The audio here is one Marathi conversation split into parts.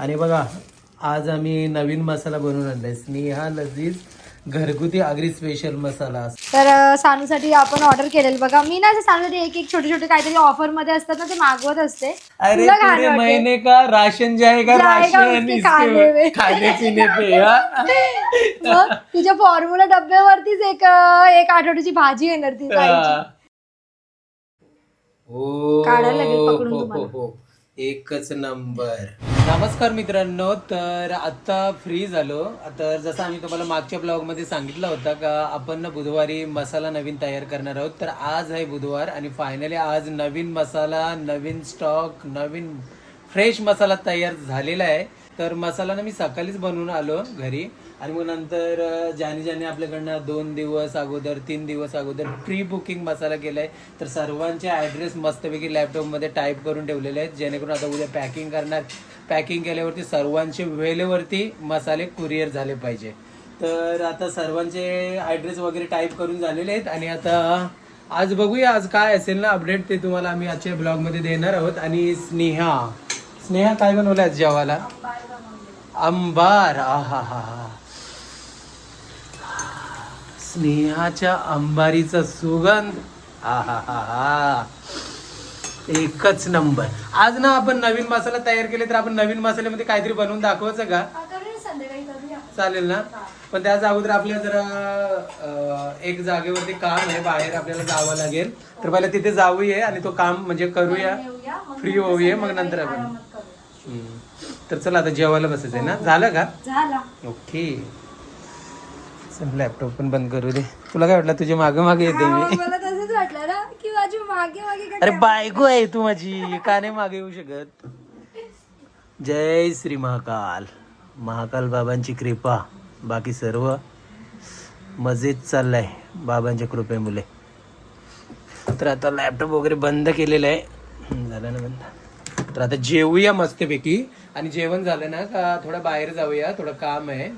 आणि बघा आज आम्ही नवीन मसाला बनवून आणलाय. स्नेहा लजीज घरगुती आगरी स्पेशल मसाला. तर सानूसाठी आपण ऑर्डर केलेलं. बघा मी ना सानूसाठी एक एक छोटे छोटे काहीतरी ऑफरमध्ये असतात ना ते मागवत असते. अरे पूरे? महीने का? राशन जाएगा जाएगा राशन उसके इसके खाने में. खाने पीने पे हा? मग तिच्या फॉर्म्युला डब्यावरतीच एक एक आठवड्याची भाजी येणार ती काढायला लागेल पकडून हो, तुम्हाला. एकच नंबर. नमस्कार मित्रांनो तर आता फ्री झालो. तर जसं आम्ही तुम्हाला मागच्या ब्लॉगमध्ये सांगितलं होतं का आपण ना बुधवारी मसाला नवीन तयार करणार आहोत. तर आज आहे बुधवार आणि फायनली आज नवीन मसाला नवीन स्टॉक नवीन फ्रेश मसाला तयार झालेला आहे. तर मसाला ना मी सकाळीच बनवून आलो घरी. आणि मग नंतर ज्याने ज्याने आपल्याकडनं दोन दिवस अगोदर तीन दिवस अगोदर प्री बुकिंग मसाला केलाय तर सर्वांचे ॲड्रेस मस्तपैकी लॅपटॉपमध्ये टाईप करून ठेवलेले आहेत. जेणेकरून आता उद्या पॅकिंग करणार पॅकिंग केल्यावरती सर्वांचे वेळेवरती मसाले कुरिअर झाले पाहिजे. तर आता सर्वांचे ॲड्रेस वगैरे टाईप करून झालेले आहेत. आणि आता आज बघूया आज काय असेल ना अपडेट ते तुम्हाला आम्ही आजच्या ब्लॉगमध्ये देणार आहोत. आणि स्नेहा स्नेहा काय बनवलं आज जेवायला? अंबार आहा हा हा स्नेहाच्या अंबारीचा सुगंध आहा हा हा एकच नंबर. आज ना आपण नवीन मसाला तयार केले तर आपण नवीन मसाल्यामध्ये काहीतरी बनवून दाखवायचं का. चालेल ना? पण त्याच अगोदर आपल्या जरा एक जागेवरती काम आहे बाहेर आपल्याला जावं लागेल. तर पहिला तिथे जाऊया आणि तो काम म्हणजे करूया. फ्री होऊया मग नंतर आपण. तर चला आता जेवायला बसायचंय ना? झालं का? झाला. ओके. चल लॅपटॉप पण बंद करू दे. तुला काय वाटलं? तुझ्या मागे मागे येते हा, मी. मला तसंच वाटलं ना की माझी मागे मागे अरे बायको आहे तू माझी. का नाही मागे येऊ शकत. जय श्री महाकाल. महाकाल बाबांची कृपा. बाकी सर्व मजेत चाललंय बाबांच्या कृपेमुळे. तर आता लॅपटॉप वगैरे बंद केलेलं आहे. झालं ना बंद? तर आता जेवूया मस्तपैकी. आणि जेवण झालं ना का थोडं बाहेर जाऊया थोडं काम आहे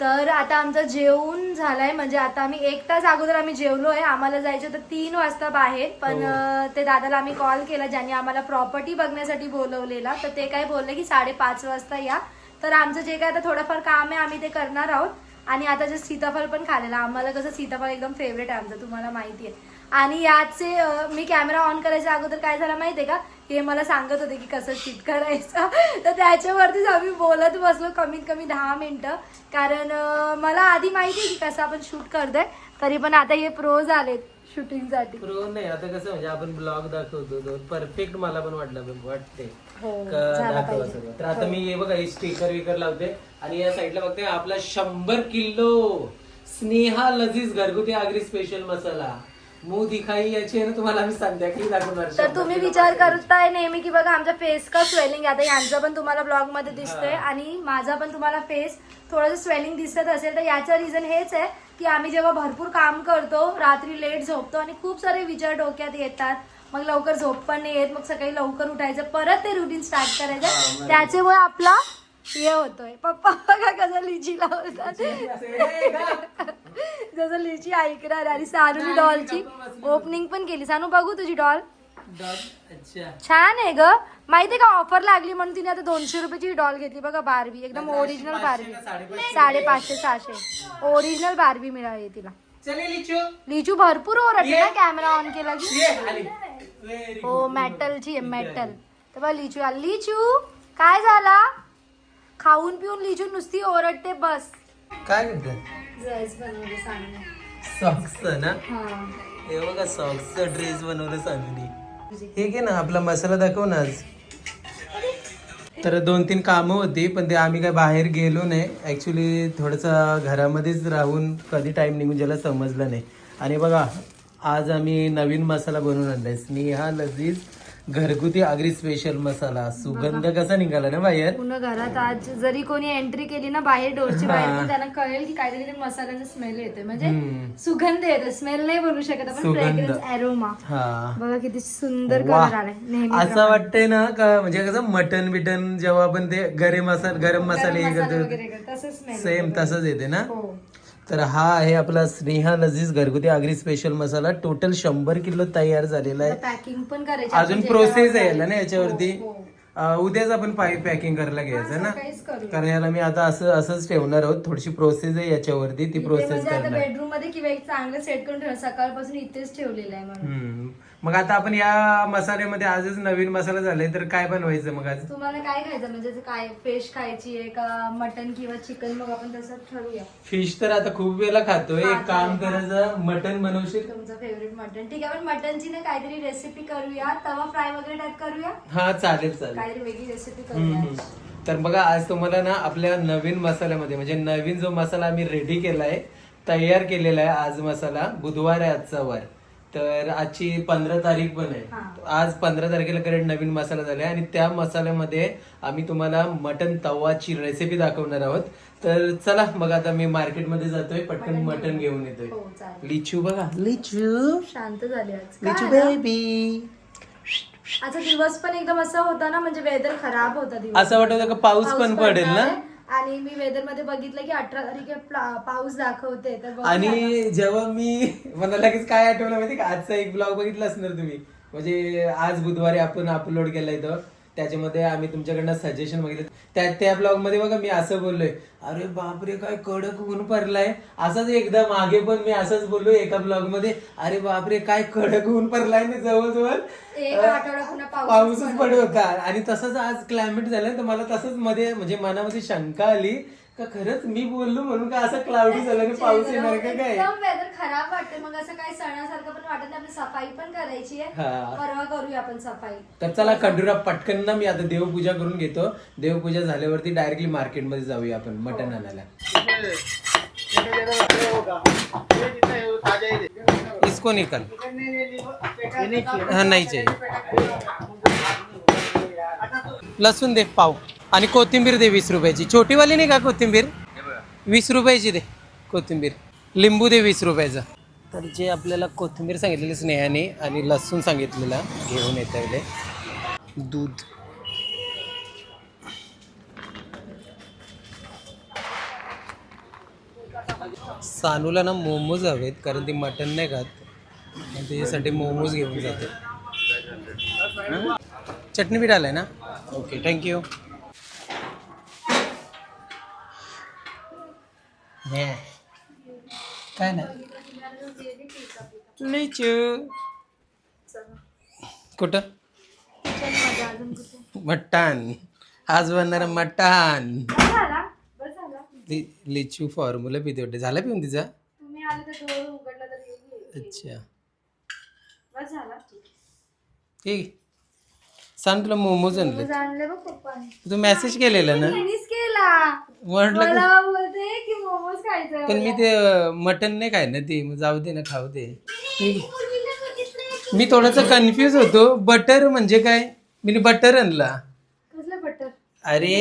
तर आता आमचं जेवण झालंय. म्हणजे आता आम्ही एक तास अगोदर आम्ही जेवलोय. आम्हाला जायचं होतं तीन वाजता बाहेर. पण हो. ते दादाला आम्ही कॉल केला ज्यांनी आम्हाला प्रॉपर्टी बघण्यासाठी बोलवलेला. तर ते काय बोलले की साडेपाच वाजता या. तर आमचं जे काय आता थोडंफार काम आहे आम्ही ते करणार आहोत. आणि आता जे सीताफळ पण खालेलं. आम्हाला कसं सीताफळ एकदम फेवरेट आहे आमचं तुम्हाला माहिती आहे. आणि याचे मी कॅमेरा ऑन करायच्या अगोदर काय झालं माहितीये का? हे मला सांगत होते की कसं शूट करायचं. तर त्याच्यावरतीच आम्ही बोलत बसलो कमीत कमी दहा मिनिटं. कारण मला आधी माहिती आहे की कसं आपण शूट करतोय तरी पण आता हे प्रो झालेत शूटिंगसाठी प्रो नाही आता कसं म्हणजे आपण ब्लॉग दाखवतो परफेक्ट मला पण वाटलं वाटते हो झाला दाखवा पाहिजे. सगळं. तर आता मी हे बघा स्टिकर विकर लावते. आणि या साईडला बघते आपला शंभर किलो स्नेहा लजीज घरगुती आगरी स्पेशल मसाला. मुंह दिखाई याची आहे ना तुम्हाला आम्ही संध्याकाळी दाखवणार तर तुम्ही विचार. करताय नेहमी की बघा आमच्या फेस का स्वेलिंग आता यांचा पण तुम्हाला ब्लॉगमध्ये दिसतोय आणि माझा पण तुम्हाला फेस थोडंसं स्वेलिंग दिसत असेल तर याचं रिझन हेच आहे की आम्ही जेव्हा भरपूर काम करतो रात्री लेट झोपतो आणि खूप सारे विचार डोक्यात येतात मग लवकर झोप पण नाही येत मग सकाळी लवकर उठायचं परत ते रुटीन स्टार्ट करायचं. त्याच्यामुळे आपला हे होतोय पप्पा बघा कसं लिची लावतात? जसं लिची ऐकणार आणि सानूनी डॉलची ओपनिंग पण केली. सानू बघू तुझी डॉल. छान आहे ग. माहितीये का ऑफर लागली म्हणून तिने आता दोनशे रुपयाची डॉल घेतली. बघा बारबी एकदम ओरिजिनल बारबी साडेपाचशे? सहाशे. ओरिजिनल बारबी मिळाली तिला. लिचू. भरपूर ओरडते. ना कॅमेरा ऑन केला की हो. मेटलची आहे मेटल तर बघ लिचू आली लिचू काय झाला? खाऊन पिऊन लिचू नुसती ओरडते बस. काय करते सॉक्स ना? हे. बघा सॉक्सचा ड्रेस बनवलं सांगली. हे घे ना आपला मसाला दाखव ना आज. तर दोन तीन कामं होती पण ते आम्ही काय बाहेर गेलो नाही. ॲक्च्युली थोडंसं घरामध्येच राहून कधी टाईम निघून ज्याला समजलं नाही. आणि बघा आज आम्ही नवीन मसाला बनवून आणलाय. स्नेहा लजीज घरगुती आगरी स्पेशल मसाला. सुगंध कसा निघाला ना बाहेर? पूर्ण घरात आज जरी कोणी एंट्री केली ना बाहेर डोरची बाहेर त्यांना कळेल की काहीतरी ते मसाल्याचा स्मेल येतोय. म्हणजे. सुगंध येतो स्मेल नाही बोलू शकत आपण. सुगंध. फ्रेग्रन्स अरोमा हा. बघा किती सुंदर. कलर आलाय. नेहमी असं वाटतंय ना का म्हणजे कसं मटन बिटन जेव्हा आपण ते गरम मसाला गरम मसाले हे करतो. सेम तसंच येते ना? हो. तर हा आहे आपला स्नेहा लजीज घरगुती आगरी स्पेशल मसाला. टोटल शंभर किलो तयार झालेला आहे. पॅकिंग पण करायची अजून प्रोसेस जेवणावर आहे याला ना याच्यावरती? हो, हो. अं, उद्याच आपण पाईप पॅकिंग करायला घ्यायचं ना? कारण याला मी आता असं असंच ठेवणार आहोत. थोडीशी प्रोसेस आहे याच्यावरती. ती इथे प्रोसेस म्हणजे आता करणार. बेडरूममध्ये किंवा एक चांगलं सेट करून ठेवलं सकाळपासून इथेच ठेवलेलं आहे म्हणून. हम्म. मग आता आपण या मसाल्यामध्ये आजच नवीन मसाला झालाय तर काय बनवायचं मग आज? तुम्हाला काय खायचं? म्हणजे असं काय फिश खायची आहे का मटन किंवा चिकन मग आपण तसं ठरवूया. फिश तर आता खूप वेळेला खातोय. एक काम करायचं मटन बनवशील? तुमचं फेवरेट मटन ठीक आहे पण मटनची ना काहीतरी रेसिपी करूया. तवा फ्राय वगैरे टाईप करूया? हा चालेल चालेल. काहीतरी वेगळी रेसिपी हम्म, करूया. तर बघा आज तुम्हाला ना आपल्या नवीन मसाल्यामध्ये म्हणजे नवीन जो मसाला आम्ही रेडी केलाय तयार केलेला आहे आज मसाला बुधवार आहे आजचा वार. तर आजची पंधरा तारीख पण आहे. आज पंधरा तारखेला करेक्ट नवीन मसाला झालाय आणि त्या मसाल्यामध्ये आम्ही तुम्हाला मटन तवाची रेसिपी दाखवणार आहोत. तर चला मग आता मी मार्केटमध्ये जातोय पटकन मटन घेऊन येतोय. हो लिचू बघा. लिचू. शांत झाले आज. लिचू? बेबी आजचा दिवस पण एकदम असा होता ना म्हणजे वेदर खराब होता दिवस. असं वाटत होतं का पाऊस पण पडेल ना. आणि मी वेदरमध्ये बघितलं की अठरा तारखे पाऊस दाखवते तर बघूया. आणि जेव्हा मी मला लगेच काय आठवलं माहिती का? आजचा एक ब्लॉग बघितला असणार तुम्ही. म्हणजे आज बुधवारी आपण अपलोड केलाय तो. त्याच्यामध्ये आम्ही तुमच्याकडनं सजेशन बघितलं त्या त्या ब्लॉगमध्ये बघा मी असं बोललोय अरे बापरे काय कडक ऊन पडलाय. असंच एकदा मागे पण मी असंच बोललो एका ब्लॉगमध्ये अरे बापरे काय कडक ऊन पडलाय ना जवळजवळ. पाऊसच पडत होता. आणि तसंच आज क्लायमेट झालं तर मला तसंच मध्ये म्हणजे मनामध्ये शंका आली का खरंच मी बोललो म्हणून का असं क्लाउडी झालं आणि पाऊस येणार का काय? एकदम वेदर खराब वाटते मग असं काही सणासारखं पण वाटत नाही. आपली सफाई पण करायची आहे. हा. परवा करूया आपण सफाई. तर चला कंडुरा पटकन ना मी आता देवपूजा करून घेतो. देवपूजा झाल्यावरती डायरेक्टली मार्केटमध्ये जाऊया आपण मटन आणायला. इसको निकल. हा नाही चाहिए. लसूण दे पाव. आणि कोथिंबीर दे वीस रुपयाची. छोटीवाली नाही का कोथिंबीर? वीस रुपयाची दे कोथिंबीर. लिंबू दे वीस रुपयाचा. तर जे आपल्याला कोथिंबीर सांगितलेली स्नेहाने आणि लसूण सांगितलेला घेऊन येत आहे दूध. सानूला ना मोमोज हवेत कारण ती मटन नाही खात. आणि त्याच्यासाठी मोमोज घेऊन जाते. चटणी चटणी आलं आलाय ना? Okay thank you. काय ना लिचू कुठं? मटण. आज बनणार झाला? लि- लिचू फॉर्म्युला पिते वाटते. झाला पिऊन तिचा? अच्छा. ठीक सांग तुला मोमोज आणले तू मेसेज केलेला ना? म्हटलं मला बोलते की मोमोज खायचं पण मी ते मटन नाही खाय ना ती. मग जाऊ दे ना खाऊ दे. मी थोडासा कन्फ्युज होतो. बटर म्हणजे काय? मी बटर आणला. कसलं बटर अरे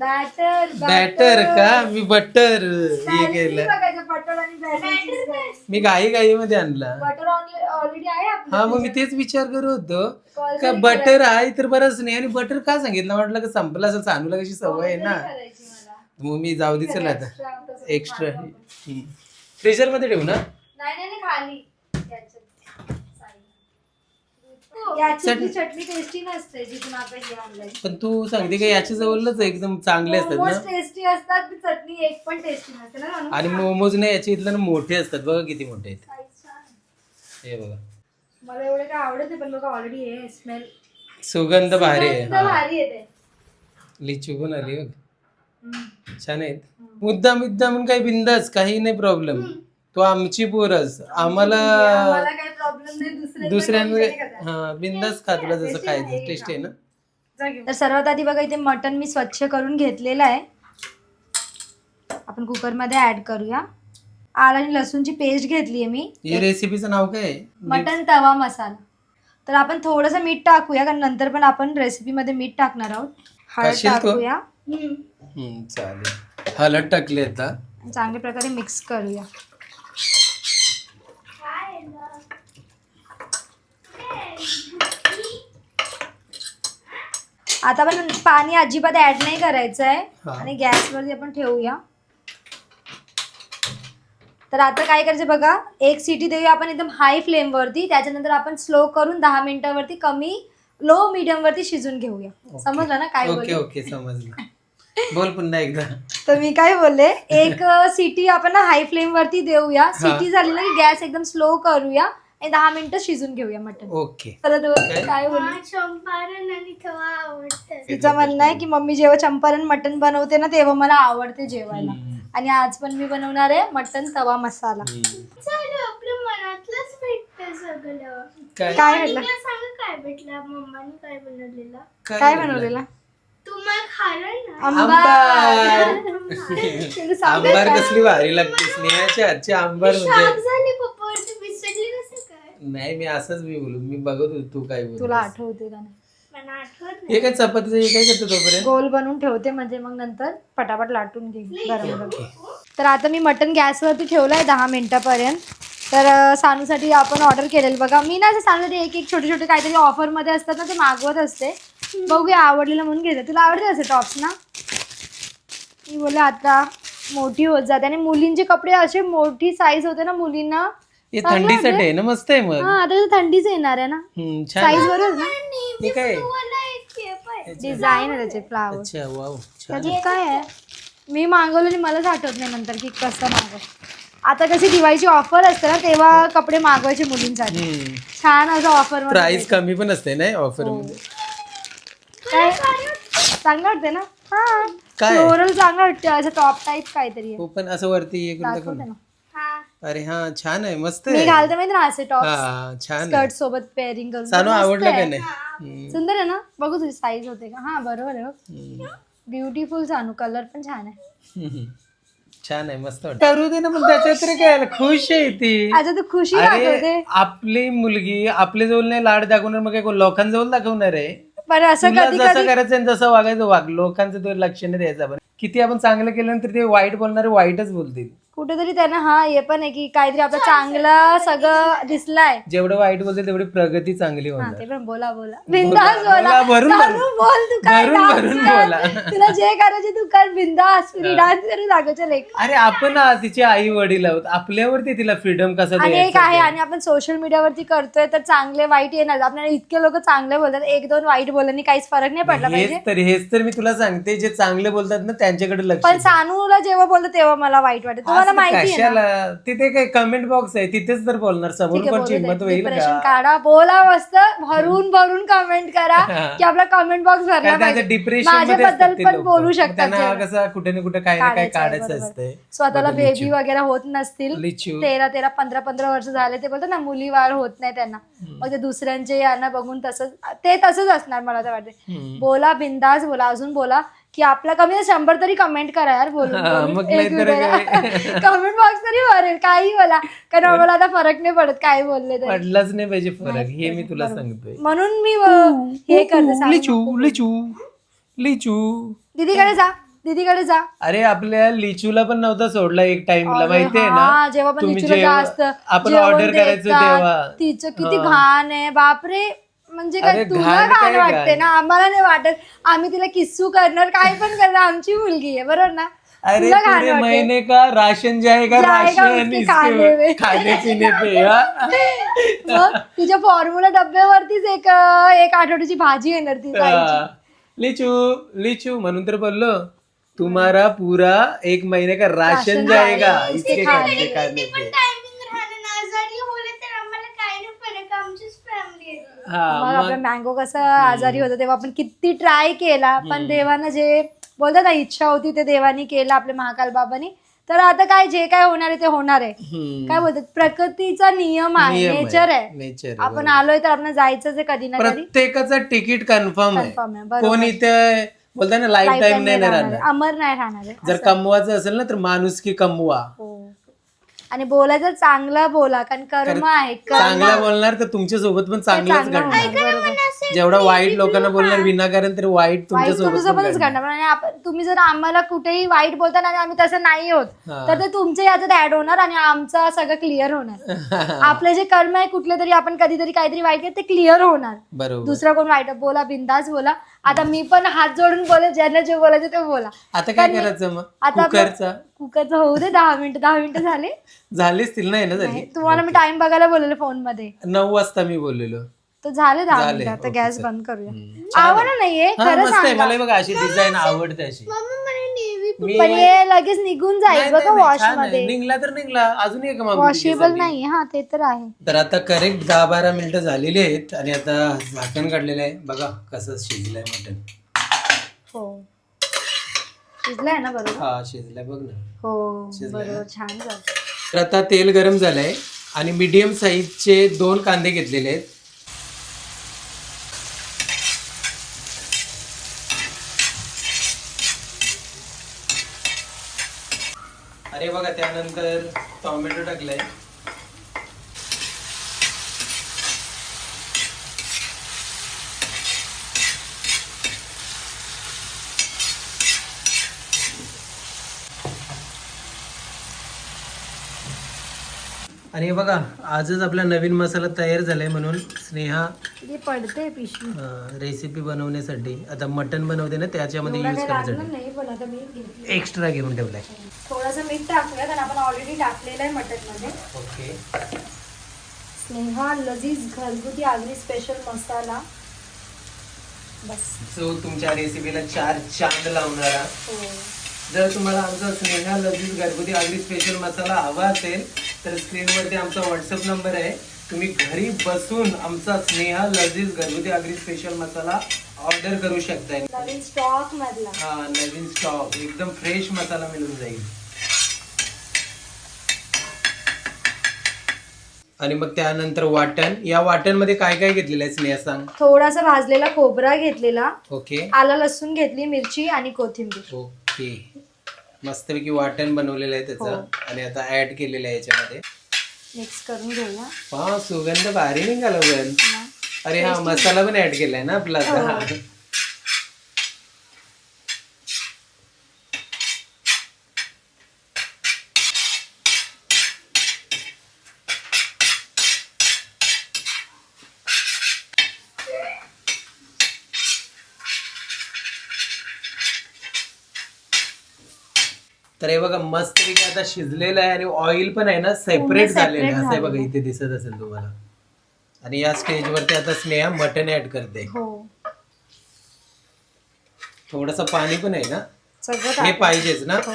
बॅटर बॅटर का? मी बटर हे केलं. बघायचं बटर आणि बॅटर मी घाई घाई मध्ये आणला. बटर ऑलरेडी आहे आपलं हा मग मी तेच विचार करत होतो. का बटर आहे तर बरंच नाही. आणि बटर का सांगितलं? म्हटलं का संपलं असेल सानूला कशी सवय आहे ना. करायची. मग मी जाऊ दे चला आता. एक्स्ट्रा फ्रीजरमध्ये ठेवू ना? नाही नाही नाही, खाली. याच्यात. Side. याची ती चटणी टेस्टी नसते जिथून आपण हे आणलंय. पण तू सांगते का याच्या जवळच एकदम चांगले असतात मोमोज ना टेस्टी असतात ती चटणी एक पण टेस्टी नसते ना म्हणून आणि मोमोज ना याच्या इथलं ना मोठे असतात. बघा किती मोठे आहेत. छान. हे बघा. मला एवढे काय आवडत नाही पण बघा ऑलरेडी हे स्मेल सुगंध भारी आहे. भारी येते लिचू पण आली बघ. छान आहेत. मुद्दाम मुद्दाम काही बिंदास काही नाही प्रॉब्लेम तो आमची पोरस आम्हाला मला काही प्रॉब्लेम नाही दुसरे दुसऱ्यांमध्ये हा बिंदास खा तुला जसं खायचं टेस्ट आहे ना. तर सर्वात आधी बघा इथे मटन मी स्वच्छ करून घेतलेलं आहे. आपण कुकरमध्ये ऍड करूया. आला आणि लसूणची पेस्ट घेतली आहे मी. या रेसिपीचं नाव काय? आहे? मटन तवा मसाला. तर आपण थोडंसं मीठ टाकूया कारण नंतर पण आपण रेसिपीमध्ये मीठ टाकणार आहोत. हळद तू? टाकूया. चालेल. हळद टाकली आता चांगल्या प्रकारे मिक्स करूया. आता आपण पाणी अजिबात ऍड नाही करायचं आहे. आणि गॅसवरती आपण ठेवूया. तर आता काय करायचं बघा एक सिटी देऊया आपण एकदम हाय फ्लेमवरती त्याच्यानंतर आपण स्लो करून दहा मिनिटावरती कमी लो मीडियम वरती शिजून घेऊया. समजलं ना काय ओके ओके समजलं. बोल पुन्हा एकदा. तर मी काय बोलले? एक सिटी आपण हाय फ्लेम वरती देऊया. सिटी झाली ना की गॅस एकदम स्लो करूया. आणि दहा मिनिटं शिजून घेऊया मटन ओके. परत काय? बोलले? चंपारण आणि खवा आवडतं. तिचं म्हणणं आहे की मम्मी जेव्हा चंपारण मटन बनवते ना तेव्हा मला आवडते जेवायला. हम्म. आणि आज पण मी बनवणार आहे मटन तवा मसाला. हम्म. चालू आपल्या मनातलंच भेटतं सगळं. काय? काय भेटलं तुला सांग काय भेटलं मम्माने काय बनवलेलं? काय बनवलेला खाल्लं ना आंबार? कसली भारी लागते. स्नेहाच्या आजची आंबार म्हणजे नाही मी असंच मी बोलू. मी बघत होतो तू काय बोल तुला आठवते का नाही? मला आठवत हे काय चपातीचं हे काय करतो तोपर्यंत? गोल बनवून ठेवते म्हणजे मग नंतर पटापट लाटून घे गरम गरम तर आता मी मटन गॅसवरती ठेवलंय दहा मिनिटापर्यंत. तर सानूसाठी आपण ऑर्डर केलेलं. बघा मी ना सानूसाठी एक एक छोटे छोटे काहीतरी ऑफरमध्ये असतात ना ते मागवत असते. बघूया आवडलेलं म्हणून घेते. तुला आवडते असे टॉप्स ना? मी बोलले आता मोठी होत जाते. आणि मुलींचे कपडे असे मोठी साईज होते ना मुलींना. हे चांगलं थंडीसाठी. आहे ना मस्त आहे मग. हा आता तर थंडीच येणार आहे ना. हम्म, छान साईज बरोबर ना? हे काय? आहे डिझाईन आहे त्याचे फ्लावर अच्छा वाव छान त्याच्यात काय आहे? मी मागवलं आणि मलाच आठवत नाही नंतर की कसं मागव आता कशी दिवाळीची ऑफर असते ना तेव्हा कपडे मागवायचे मुलींसाठी. छान असं ऑफर प्राइस कमी पण असते ना ऑफरमध्ये. काय? चांगलं वाटते ना? हा. काय? फ्लोरल चांगलं वाटतं असं टॉप टाईप काहीतरी आहे. हो पण असं वरती एक दाखवते ना. हा. अरे हा छान आहे मस्त मी आहे. घालते माहिती ना असे टॉप हा छान आहे. स्कर्ट सोबत पेअरिंग करून. सानू मस्त आवडलं आहे. का नाही? हम्म, सुंदर आहे ना? बघू तुझी साईज होते का? हा बरोबर आहे हम्म, ब्युटिफुल सानू कलर पण छान आहे. हम्म. छान आहे मस्त वाटतं. करू दे ना पण त्याच्यात तरी काय आलं? खुश आहे ती. आता तू खुशी दाखवते. अरे आपली मुलगी आपल्या जवळ नाही लाड दाखवणार मग काय कोण? लोकांजवळ दाखवणार आहे. पण असं तुला कधी जसं कधी करायचं आणि जसं वागायचं वाग. लोकांचं तो लक्ष नाही द्यायचं आपण. किती आपण चांगलं केलं नंतर ते वाईट बोलणारे वाईटच बोलतील. कुठेतरी त्यांना हा हे पण आहे की काहीतरी आपलं चांगलं सगळं दिसलाय. जेवढं वाईट बोलतील तेवढी प्रगती चांगली हा होणार. पण बोला बोला. बिंदास बोला बोला, भरून चालू भरून. बोल तू काय भरून dance भरून कर. बोला. तुला जे करायचे तू कर. बिंदास फ्री डान्स करून लेख अरे आपण आज तिचे आई वडील आहोत. आपल्यावरती तिला फ्रीडम कसं आणि एक आहे ते. आणि आपण सोशल मीडियावरती करतोय तर चांगले वाईट येणार. आपल्याला इतके लोक चांगले बोलतात. एक दोन वाईट बोलल्याने काहीच फरक नाही पडला पाहिजे. हेच तर हेच तर मी तुला सांगते. जे चांगले बोलतात ना त्यांच्याकडे लक्ष पण दे. सानूला जेव्हा बोलतो तेव्हा मला वाईट वाटत. असं माहिती आहे ना. कशाला? तिथे काय कमेंट बॉक्स आहे. तिथेच तर बोलणार. समोर ठीक आहे, कोणची बोलू दे. हिंमत होईल Depression का काढा बोला मस्त. भरून भरून कमेंट करा की आपला कमेंट बॉक्स भरला काय पाहिजे. डिप्रेशन माझ्याबद्दल पण. बोलू शकतात त्यांना जेव्हा. कसं कुठे ना कुठे ना काही काढायचं आहे, काढायचं बरोबर. असतंय. स्वतःला बघा, बेबी लिचू. वगैरे होत नसतील. लिचू. तेरा तेरा पंधरा पंधरा वर्ष झाले ते बोलतात ना मुली वाढ होत नाही त्यांना. मग ते दुसऱ्यांचे यांना बघून तसंच ते तसंच असणार मला तर वाटते हम्म. बोला बिंदास बोला अजून बोला. की आपला कमी तर शंभर तरी कमेंट करा यार हा, मग नाही तर कमेंट बॉक्स तरी भरेल काही बोला. कारण आम्हाला आता फरक नाही पडत काय बोलले तरी. पडलाच नाही पाहिजे फरक हे मी तुला सांगतोय. म्हणून मी अं, हे करते लिचू. लिचू लिचू. दीदीकडे जा दीदीकडे जा. अरे आपल्या लिचूला पण नव्हता सोडला एक टाइमला अरे माहितीये हा, ना जेव्हा पण तुम्ही लिचूला जेव्हा- जास्त आपण जेवण ऑर्डर करायचो देतात, तेव्हा. तिचं किती हा. घाण आहे बापरे. म्हणजे काय अरे तुला घाण काय वाटते घाण? ना आम्हाला नाही वाटत आम्ही तिला किस्सू करणार काय पण करणार आमची मुलगी आहे बरोबर ना अरे तुला घाण पूरे वाटते. महीने का राशन जाएगा जाएगा राशन उसके इसके खाने में. खाने पीने पे हा? मग तिच्या फॉर्म्युला डब्यावरतीच एक एक आठवड्याची भाजी येणार ती खायची. हा. लिचू लिचू म्हणून तर बोललो तुम्हारा पूरा एक महीने का राशन राशन जाएगा जाएगा, इसके इसके खाने खाने खाने पण पे टायमिंग राहणं ना आजारी होले तर आम्हाला काय नाही फरक आमचीच फॅमिली आहे हा मग आपला मग कसं आजारी होता तेव्हा आपण किती ट्राय केला पण देवानं जे बोलतात ना इच्छा होती ते देवानी केलं आपल्या महाकाल बाबानी. तर आता काय जे काय होणार आहे ते होणार आहे. काय बोलतात? प्रकृतीचा नियम आहे नियम आहे. नेचर आहे. नेचर आहे, आपण आलोय तर आपण जायचंच आहे कधी ना कधी. प्रत्येकाचं तिकीट कन्फर्म आहे. Confirm आहे, बरोबर. कोण इथे बोलता ना लाईफ टाइम नाही राहणार. अमर नाही राहणार आहे जर कमवायचं असेल ना तर माणूस की कमवा. हो. आणि बोलायचं चांगलं बोला कारण कर्म आहे कर्म. चांगला बोलणार तर तुमच्यासोबत पण चांगलंच चांगलं घडणार. बरोबर. जेवढा वाईट लोकांना बोलणार विनाकारण तरी वाईट तुमच्या वाईट सोबत पण तुमच्यासोबतच घडणार. घडणार. आणि आपण तुम्ही जर आम्हाला कुठेही वाईट बोलता आणि आम्ही तसं नाही होत हा. तर ते तुमच्या याच्यात ऍड होणार आणि आमचं सगळं क्लिअर होणार. आपले जे कर्म आहे कुठले तरी आपण कधीतरी काहीतरी वाईट केलं ते क्लिअर होणार. बरोबर. दुसरा कोण वाईट बोला बिंदास बोला. आता मी पण हात जोडून बोले ज्यांना जे बोलायचं ते बोला. आता काय करायचं मग? आता आपलं- कुकरचा? कुकरचं होऊ दे दहा मिनिटं दहा मिनिटं झाले. झालीच तील नाही ना झाली. नाही, तुम्हाला मी टाइम बघायला बोललेलं फोनमध्ये. नऊ वाजता मी बोललेलो. तो झाले दहा झाले, मिनिटं आता गॅस. बंद करूया. हम्म. आवड नाहीये हा खरं मस्त आहे. सांगा. मला बघा अशी डिझाईन आवडते अशी. मम्मी मला नेव्ही मी पण हे लगेच निघून जाईल नाही, बघा नाही, वॉश छान आहे. मध्ये निघला तर निघला. अजून एक मागून वॉशेबल नाही. हा ते तर आहे. तर आता करेक्ट दहा बारा मिनिटं झालेली आहेत आणि आता झाकण काढलेलं आहे. बघा कसं शिजलंय मटन हो. शिजलाय ना बरोबर? हा शिजलाय. बघ ना. हो शिजलाय. ना? बरोबर. छान झालं. तर आता तेल गरम झालंय आणि मीडियम साईजचे दोन कांदे घेतलेले आहेत अरे बघा त्यानंतर टॉमॅटो टाकलाय. आणि हे बघा आजच आपला नवीन मसाला तयार झालाय म्हणून स्नेहा पडते पिशवी. रेसिपी बनवण्यासाठी. आता मटन बनवते ना त्याच्यामध्ये एवढं यूज काही लागणार करण्यासाठी नाही पण आता मी घेतली एक्स्ट्रा घेऊन ठेवलाय. थोडंसं मीठ टाकूया कारण आपण ऑलरेडी टाकलेलं आहे मटनमध्ये ओके स्नेहा लजीज घरगुती आगरी स्पेशल मसाला. बस. सो तुमच्या रेसिपीला चार चांद लावणारा हो. जर तुम्हाला आमचा स्नेहा लजीज घरगुती आगरी स्पेशल मसाला हवा असेल तर स्क्रीनवरती आमचा व्हॉट्सअप नंबर आहे. तुम्ही घरी बसून आमचा स्नेहा लजीज घरगुती आगरी स्पेशल मसाला ऑर्डर करू शकताय. नवीन स्टॉक मधला. हा नवीन स्टॉक एकदम फ्रेश मसाला मिळून जाईल. आणि मग त्यानंतर वाटण. या वाटणमध्ये काय काय घेतलेलं आहे स्नेहा सांग. थोडासा भाजलेला खोबरा घेतलेला. ओके. आला लसूण घेतली मिरची आणि कोथिंबीर. ओके. मस्तपैकी वाटण बनवलेलं आहे त्याचं हो. आणि आता ऍड केलेलं आहे याच्यामध्ये मिक्स करून घेऊया हा सुगंध भारी निघाला पण ना. अरे हा मसाला पण ऍड केलाय ना आपला आता. हो. तर हे बघा मस्तपैकी आता शिजलेलं आहे आणि ऑइल पण आहे ना सेपरेट पूर्ण झालेलं आहे. असं आहे बघा इथे दिसत असेल तुम्हाला. आणि या स्टेजवरती आता स्नेहा मटन ऍड करते. हो. थोडस पाणी पण आहे ना? हे. पाहिजेच ना? हो.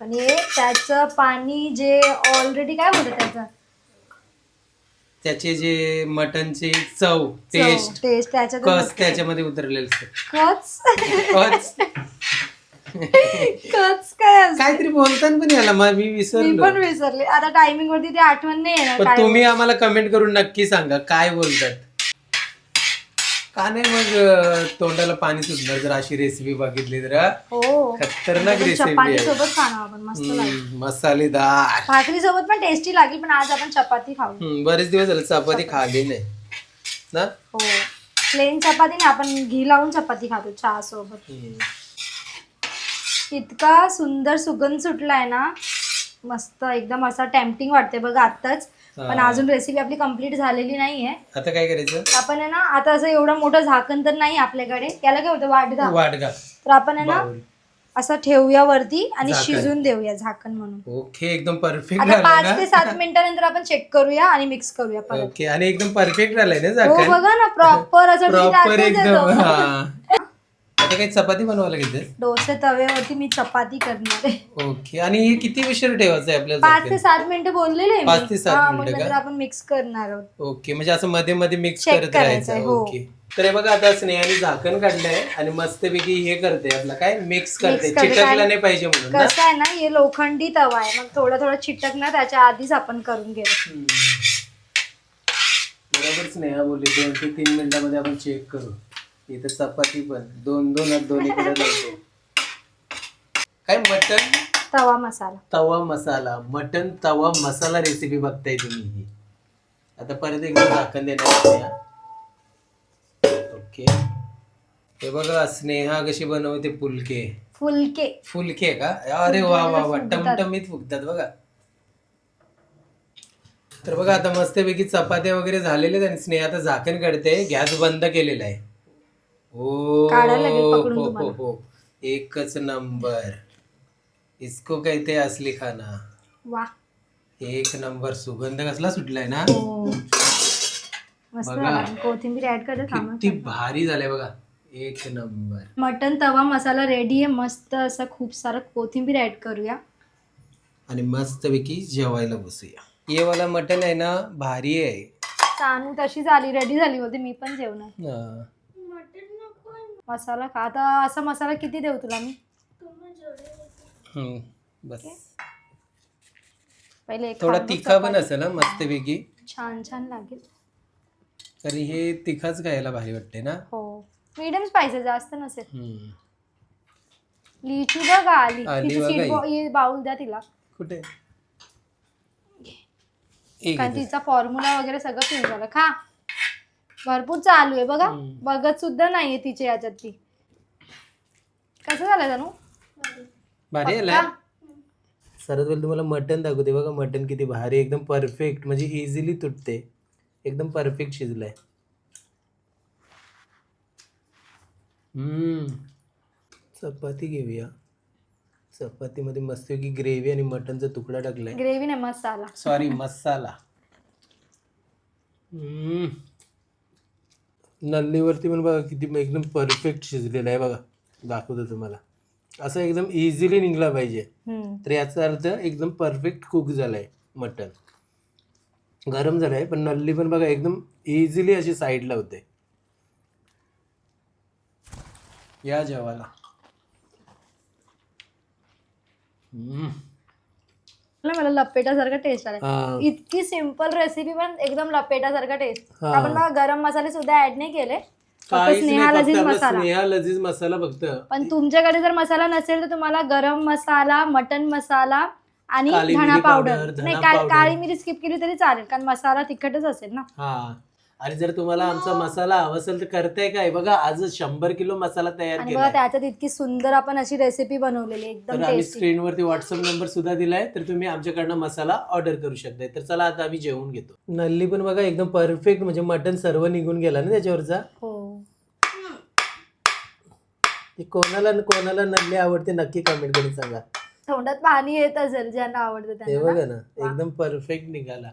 हे त्याचं पाणी जे ऑलरेडी काय होतं त्याचं? त्याचे जे मटनची चव टेस्ट टेस्ट त्याच्यामध्ये उतरलेलं असतं. कच काय असतं? काहीतरी बोलताना पण याला मी मी विसरलो. पण विसरले. आता टायमिंग वरती ते आठवण नाही येणार पण काय तुम्ही आम्हाला कमेंट करून नक्की सांगा काय बोलतात? का नाही मग अं, तोंडाला पाणी सुटणार जर अशी रेसिपी बघितली तर हा? हो. खतरनाक रेसिपी चपाती आहे. सोबत खाणार आपण मस्त लागेल. हम्म, मसालेदार. भाकरी सोबत पण टेस्टी लागेल पण आज आपण चपाती खाऊ. हम्म, बरेच दिवस झाले चपाती खाली नाही. ना? हो. प्लेन चपाती नाही आपण घी लावून चपाती खातो चहा सोबत. हम्म. इतका सुंदर सुगंध सुटलाय ना मस्त एकदम असा टेम्पटिंग वाटते बघा आत्ताच. पण. अजून रेसिपी आपली कंप्लीट झालेली नाहीये. आता काय करायचं? आपण आहे ना आता असं एवढं मोठं झाकण तर नाही आपल्याकडे. याला काय होतं? वाटगा वाटगा तर आपण आहे ना. असं ठेवूया वरती आणि. शिजून देऊया झाकण म्हणून. ओके एकदम परफेक्ट आता पाच ते सात मिनिटानंतर आपण चेक करूया आणि मिक्स करूया परत. ओके आणि एकदम परफेक्ट झालंय ना हो झाकण? बघा ना प्रॉपर असं ठीक प्रॉपर आताच एकदम येतो. हा. आता काही चपाती बनवायला घेते डोसे तव्यावरती मी चपाती करणार आहे. ओके. आणि हे किती विषय ठेवायचं आहे आपल्याला पाच? ते सात मिनिटं बोललेले आहे. पाच ते सात हा, मग मिनिटं नंतर? आपण मिक्स करणार आहोत. ओके. म्हणजे असं मध्ये मध्ये मिक्स Check करत करायचं राहायचं हो. ओके. तर हे बघा आता स्नेहाने झाकण काढलंय आणि मस्तपैकी हे करते आपलं. काय? मिक्स करते करते. चिटकला काय- नाही पाहिजे म्हणून ना? कसं आहे ना हे लोखंडी तवा आहे. मग थोडं थोडं चिटकणार त्याच्या आधीच आपण करून घेऊ. हम्म. बरोबर स्नेहा बोलली. दोन ते तीन मिनिटामध्ये आपण चेक करू. इथं चपाती पण. दोन दोन दोन्हीकडे लावतो. काय मटन तवा मसाला. तवा मसाला. मटन तवा मसाला रेसिपी बघताय तुम्ही ही. आता परत एकदा झाकण देणार ओके. हे बघा स्नेहा कशी बनवते पुलके फुलके. फुलके का? अरे वा वा वा. फुगतात. टमटमीत फुगतात बघा. तर बघा आता मस्तपैकी चपात्या वगैरे झालेले आणि स्नेहा आता झाकण काढते गॅस बंद केलेला आहे. ओ काढायला लागेल पकडून हो, हो, तुम्हाला. हो. एकच नंबर. इसको कहते असली खाना. वा. एक नंबर. सुगंध कसला सुटलाय ना? हो. मस्त बघा. झाला. कोथिंबीर ऍड करते थांबा किती भारी झालंय बघा. एक नंबर. मटन तवा मसाला रेडी आहे. मस्त असं खूप सारं कोथिंबीर ऍड करूया. आणि मस्तपैकी जेवायला बसूया. हे वाला मटन आहे ना भारी आहे. सानू तशी झाली. रेडी झाली होती मी पण जेवणार. हा. मसाला खा. आता असा मसाला किती देऊ तुला मी? हम्म, बस. पहिले एक थोडा तिखा पण. असेल ना मस्तपैकी. छान छान लागेल. तरी हे तिखाच खायला भारी वाटते ना? हो. मीडियम स्पायसेस जास्त नसेल. हम्म. लिची बघ आली. आली तिची बघा ही. बॉ- ही बाउल द्या तिला. कुठे? कारण. तिचा फॉर्म्युला वगैरे सगळं फिल झालं. खा. भरपूर चालू आहे बघा. हम्म. बघत सुद्धा नाहीये तिच्या याच्यात ती. कसं झालं जानू? भारी ना सर्वात पहिले तुम्हाला मटन दाखवते बघा मटन किती भारी एकदम परफेक्ट म्हणजे इझिली तुटते. एकदम परफेक्ट शिजलंय. हम्म. चपाती घेऊया. चपातीमध्ये मस्तपैकी ग्रेव्ही आणि मटनचा तुकडा टाकलाय. ग्रेव्ही नाही मसाला. सॉरी मसाला. हम्म. नल्लीवरती पण बघा किती एकदम परफेक्ट शिजलेला आहे बघा. दाखवतो तुम्हाला. असं एकदम इझिली निघला पाहिजे. तर याचा अर्थ एकदम परफेक्ट कुक झालाय मटन गरम झालंय पण नल्ली पण बघा एकदम इझिली अशी साईडला होते. या. ना मला लपेटासारखा टेस्ट आला. इतकी सिंपल रेसिपी पण एकदम लपेटासारखा टेस्ट. आपण बघा गरम मसाले सुद्धा ऍड नाही केले. स्नेहा लजीज मसाला. स्नेहा लजीज मसाला फक्त. पण तुमच्याकडे जर मसाला नसेल तर तुम्हाला गरम मसाला मटन मसाला आणि धणा पावडर नाही. काळी मिरी स्किप केली तरी चालेल कारण मसाला तिखटच असेल ना. हा. आणि जर तुम्हाला आमचा मसाला हवा असेल तर करताय काय? बघा आज शंभर किलो मसाला तयार आणि बघा केला त्याच्यात इतकी सुंदर आपण अशी रेसिपी बनवलेली आहे, तर एकदम आम्ही टेस्टी स्क्रीनवरती व्हॉट्सअप नंबर सुद्धा दिलाय तर तुम्ही आमच्याकडनं मसाला ऑर्डर करू शकताय. तर चला आता आम्ही जेवून घेतो. नल्ली पण बघा एकदम परफेक्ट म्हणजे मटन सर्व निघून गेला ना त्याच्यावरचा. हो. ते कोणाला कोणाला नल्ली आवडते नक्की कमेंट करून सांगा. तोंडात पाणी येत असेल ज्यांना आवडतं त्यांना बघा. ना? एकदम परफेक्ट निघाला.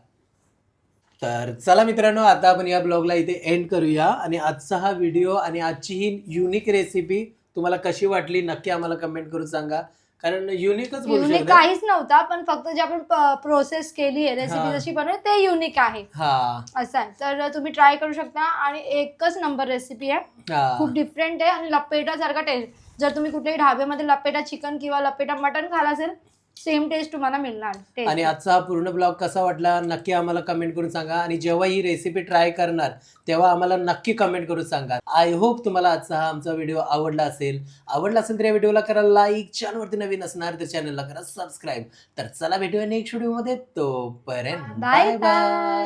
तर चला मित्रांनो आता आपण या ब्लॉगला इथे एंड करूया. आणि आजचा हा व्हिडिओ आणि आजची ही युनिक रेसिपी तुम्हाला कशी वाटली नक्की आम्हाला कमेंट करून सांगा. कारण युनिकच बोलू युनिक शकतो. काहीच नव्हता पण फक्त जे आपण प्रोसेस केली आहे हा. रेसिपी जशी बनवली ते युनिक आहे. हा. असं आहे. तर तुम्ही ट्राय करू शकता. आणि एकच नंबर रेसिपी आहे. हा. खूप डिफरंट आहे. आणि लपेटासारखा टेस्ट जर तुम्ही कुठल्याही ढाब्यामध्ये लपेटा चिकन किंवा लपेटा मटन खाला असेल सेम टेस्ट तुम्हाला मिळणार. Taste. आणि आजचा हा पूर्ण ब्लॉग कसा वाटला नक्की आम्हाला कमेंट करून सांगा. आणि जेव्हा ही रेसिपी ट्राय करणार तेव्हा आम्हाला नक्की कमेंट करून सांगा. आय होप तुम्हाला आजचा हा आमचा व्हिडिओ आवडला असेल. आवडला असेल तर या व्हिडिओला करा लाईक चॅनलवरती नवीन असणार तर चॅनलला करा सबस्क्राईब तर चला भेटूया नेक्स्ट व्हिडिओमध्ये तोपर्यंत बाय बाय